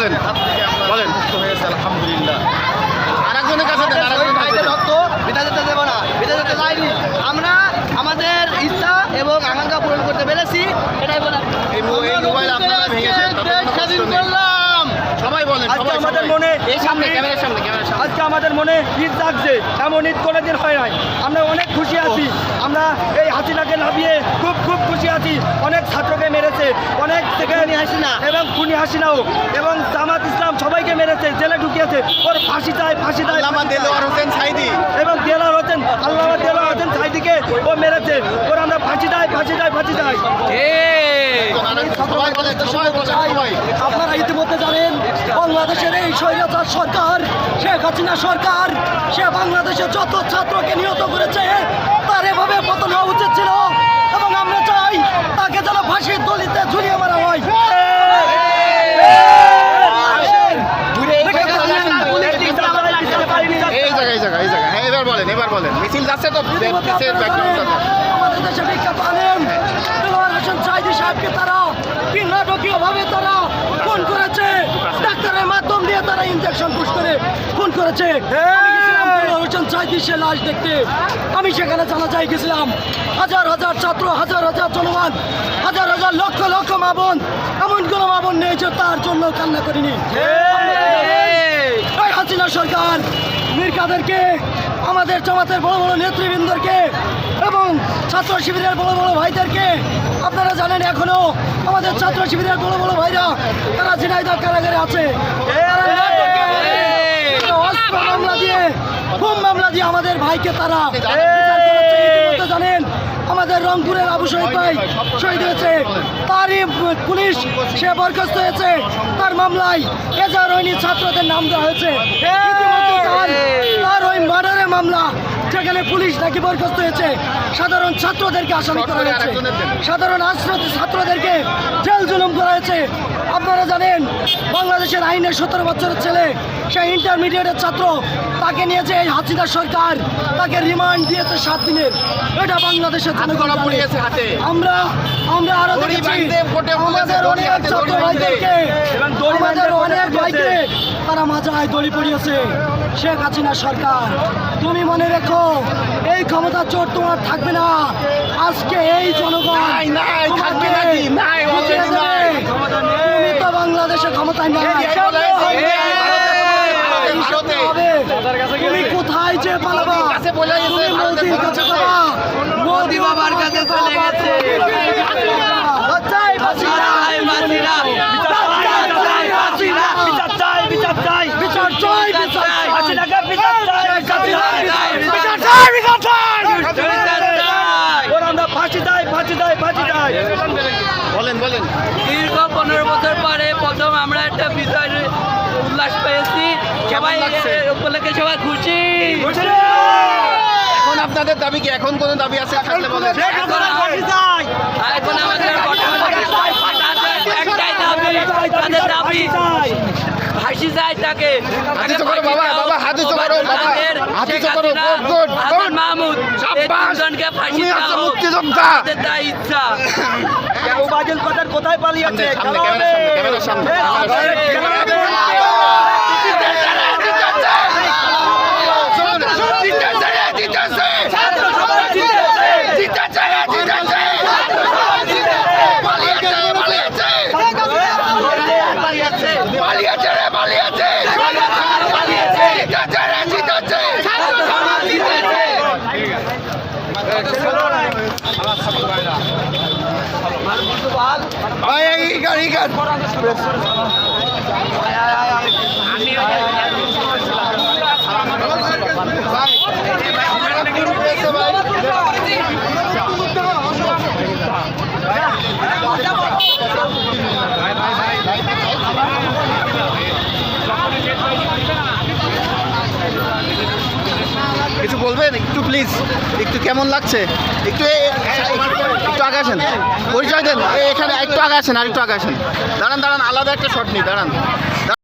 বলেন। মুক্ত হয়েছে আলহামদুলিল্লাহ। আরেকজনের কাছে না যেতে আমরা আমাদের ইচ্ছা এবং আকাঙ্ক্ষা পূরণ করতে পেরেছি। এটাই এই মোবাইল আপনারা ভেঙেছেন সবাই বলেন সবাই আমাদের মনে এই সামনে ক্যামেরার সামনে ক্যামেরার সামনে আজকে আমাদের মনে ঈদ জাগছে। এমন ঈদ কোনো দিন হয় নাই। আমরা অনেক খুশি আছি। আমরা এই হাসিনাকে নামিয়ে খুব খুব খুশি আছি। অনেক ছাত্রকে মেরেছে। অনেক থেকে হাসিনা। এবং খুনি হাসিনাও। এবং জামাত ইসলাম সবাইকে মেরেছে। জেলে ঢুকিয়েছে। ওর ফাঁসি চাই ফাঁসি চাই আল্লামা দেলোয়ার হোসেন সাইদি। এবং দেলার হোসেন আল্লাহ দেলার হোসেন সাইদিকে ও মেরেছে। ওর আমরা ফাঁসি চাই ফাঁসি চাই ফাঁসি চাই আপনারা ইতিমধ্যে জানেন বাংলাদেশের এই স্বৈরাচার সরকার শেখ হাসিনা সরকার সে বাংলাদেশের যত ছাত্রকে নিহত করেছে তার এভাবে পতন হওয়া উচিত ছিল। এবং আমরা চাই তাকে যেন ফাঁসির দলিতে ঝুলিয়ে মারা হয়। হ্যাঁ বলেন এবার বলেন। মিছিল যাচ্ছে তো আমাদের দেশে বিখ্যাত সাহেবকে তারা কি নাটকীয়ভাবে তারা খুন করেছে ডাক্তারের মাধ্যম দিয়ে তারা ইনজেকশন পুশ করে খুন করেছে। হোসেন সে লাশ দেখতে। আমি সেখানে জানা যাই গেছিলাম। হাজার হাজার ছাত্র হাজার হাজার জনগণ হাজার হাজার লক্ষ লক্ষ মা বোন এমন কোনো মা বোন নেই যে তার জন্য কান্না করিনি। হাসিনা সরকার মীর কাদেরকে আমাদের জামাতের বড় বড় নেতৃবৃন্দকে এবং ছাত্র শিবিরের বড় বড় ভাইদেরকে আপনারা জানেন এখনও আমাদের ছাত্র শিবিরের বড় বড় ভাইরা তারা ঝিনাইদহ কারাগারে আছে। অস্ত্র মামলা দিয়ে বোম মামলা দিয়ে আমাদের ভাইকে তারা জানেন আমাদের রংপুরের আবু শহীদ ভাই শহীদ হয়েছে। তারই পুলিশ সে বরখাস্ত হয়েছে। তার মামলায় এজার ছাত্রদের নাম দেওয়া হয়েছে। তার ওই মার্ডারের মামলা যেখানে পুলিশ নাকি বরখাস্ত হয়েছে? সাধারণ ছাত্রদেরকে আসামি করা হয়েছে। সাধারণ আশ্রয় ছাত্রদেরকে জেল জুলুম করা হয়েছে। আপনারা জানেন বাংলাদেশের আইনের সতেরো বছরের ছেলে সে ইন্টারমিডিয়েটের ছাত্র তাকে নিয়েছে এই হাসিনা সরকার। তাকে রিমান্ড দিয়েছে সাত দিনের। এটা বাংলাদেশের জনগণ। আমরা আমরা আরও দেখেছি আমাদের অনেক ছাত্র ভাইদেরকে আমাদের বাঁধতে অনেক কোর্টে ভাইকে তারা মাজায় দড়ি পড়িয়েছে। শেখ হাসিনা সরকার। তুমি মনে রেখো এই ক্ষমতা চোর তোমার থাকবে না। আজকে এই জনগণ। তুমি তো বাংলাদেশে ক্ষমতায় নাই। তুমি কোথায় যে পালাবা? মোদির কাছে মোদি বাবার কাছে চলে গেছে লজ্জায় বাঁচিনা। লজ্জায় বাঁচিনা। বিচার চাই বিচার চাই বিচার চাই, বিচার চাই। হাসিনাকে বিচার চাই বিচার চাই, বিচার চাই। ওর আমরা ফাঁসি চাই ফাঁসি চাই বলেন বলেন। দীর্ঘ পনেরো বছর পরে প্রথম আমরা একটা বিজয় উল্লাস পেয়েছি। সবাই উপলক্ষে সবাই খুশি। এখন আপনাদের দাবি কি? এখন কোনো দাবি আছে? থাকলে বলেন। এখন আমাদের একটাই দাবি তাদের দাবি ফাঁসি চাই তাকে। বাবা, বাবা, হাতে তো করো, বাবা। তাদের হাতে শেখ তো করো, Hasina, good, good, Hasan good. Mahmud এই সাব্বাস। ফাঁসি হোক মুক্তিযোদ্ধা। তাই ইচ্ছা ওবায়দুল কাদের কোথায় পালিয়েছে সামনে? ক্যামেরার সামনে, এ, ক্যামেরার সামনে। কেন কিছু বলবেন? একটু প্লিজ একটু কেমন লাগছে? একটু একটু আগে আসেন। পরিচয় দেন। এখানে একটু আগে আসেন আর একটু আগে আসেন। দাঁড়ান দাঁড়ান, আলাদা একটা শট নিই, দাঁড়ান।